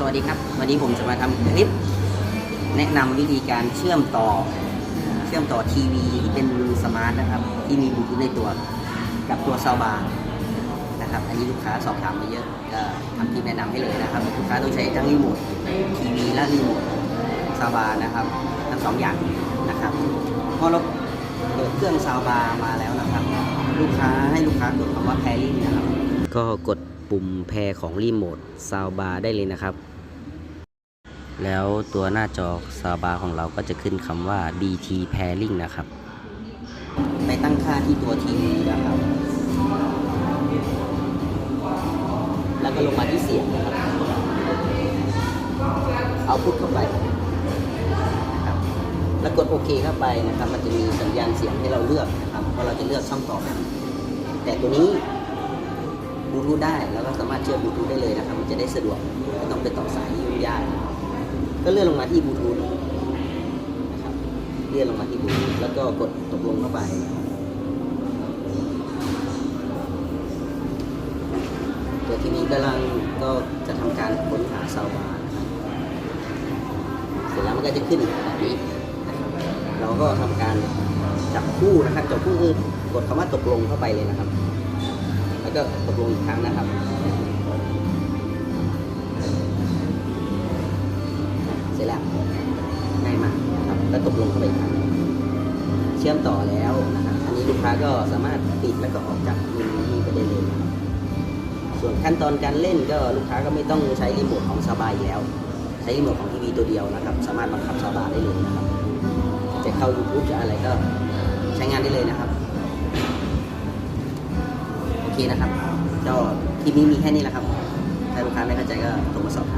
สวัสดีครับ วันนี้ผมจะมาทำคลิป แนะนำวิธีการเชื่อมต่อ เชื่อมต่อทีวีที่เป็นสมาร์ทนะครับ ที่มีบลูทูธในตัว กับตัวซาวบาร์นะครับ อันนี้ลูกค้าสอบถามมาเยอะก็ทำคลิปแนะนำให้เลยนะครับ ลูกค้าต้องใช้ทั้งรีโมททีวีและรีโมทซาวบาร์นะครับ ทั้งสองอย่างนะครับพอเราเปิดเครื่องซาวบาร์มาแล้วนะครับ ลูกค้าให้ลูกค้ากดคำว่า pairing นะครับ ก็กด ปุ่มแพรของรีโมทซาวบาร์ได้เลยนะครับ แล้วตัวหน้าจอซาวบาร์ของเราก็จะขึ้นคำว่า BT Pairing นะครับ ไปตั้งค่าที่ตัวทีวีนะครับ แล้วก็ลงมาที่เสียงนะครับ เอาพุทเข้าไปนะครับแล้วกดโอเคเข้าไปนะครับ มันจะมีสัญญาณเสียงให้เราเลือกนะครับว่าเราจะเลือกช่องต่อแต่ตัวนี้ บลูทูธได้ แล้วก็สามารถเชื่อมบลูทูธได้เลยนะครับ มันจะได้สะดวกไม่ต้องไปต่อสายยุ่งยากก็เลื่อนลงมาที่บลูทูธนะครับเลื่อนลงมาที่บลูทูธแล้วก็กดตกลงเข้าไปตัวทีวีกำลังก็จะทำการค้นหาซาวบาร์นะครับเสร็จแล้วมันก็จะขึ้นแบบนี้เราก็ทำการจับคู่นะครับจับคู่คือกดคำว่าตกลงเข้าไปเลยนะครับ แล้วก็ตกลงอีกครั้งนะครับ เสร็จแล้วง่ายมากนะครับแล้วตกลงเข้าไปอีกครั้งเชื่อมต่อแล้วนะครับอันนี้ลูกค้าก็สามารถปิดแล้วก็ออกจากมนูนี้ไปได้เลยนะครับส่วนขั้นตอนการเล่นก็ลูกค้าก็ไม่ต้องใช้รีโมทของซาบายแล้ว ใช้รีโมทของทีวีตัวเดียวนะครับ สามารถบังคับซาบาได้เลยนะครับ จะเข้า YouTube จะอะไรก็ใช้งานได้เลยนะครับ เคนะครับก็คลิปนี้มีแค่นี้แหละครับ ถ้าลูกค้าไม่เข้าใจก็โทรมาสอบถาม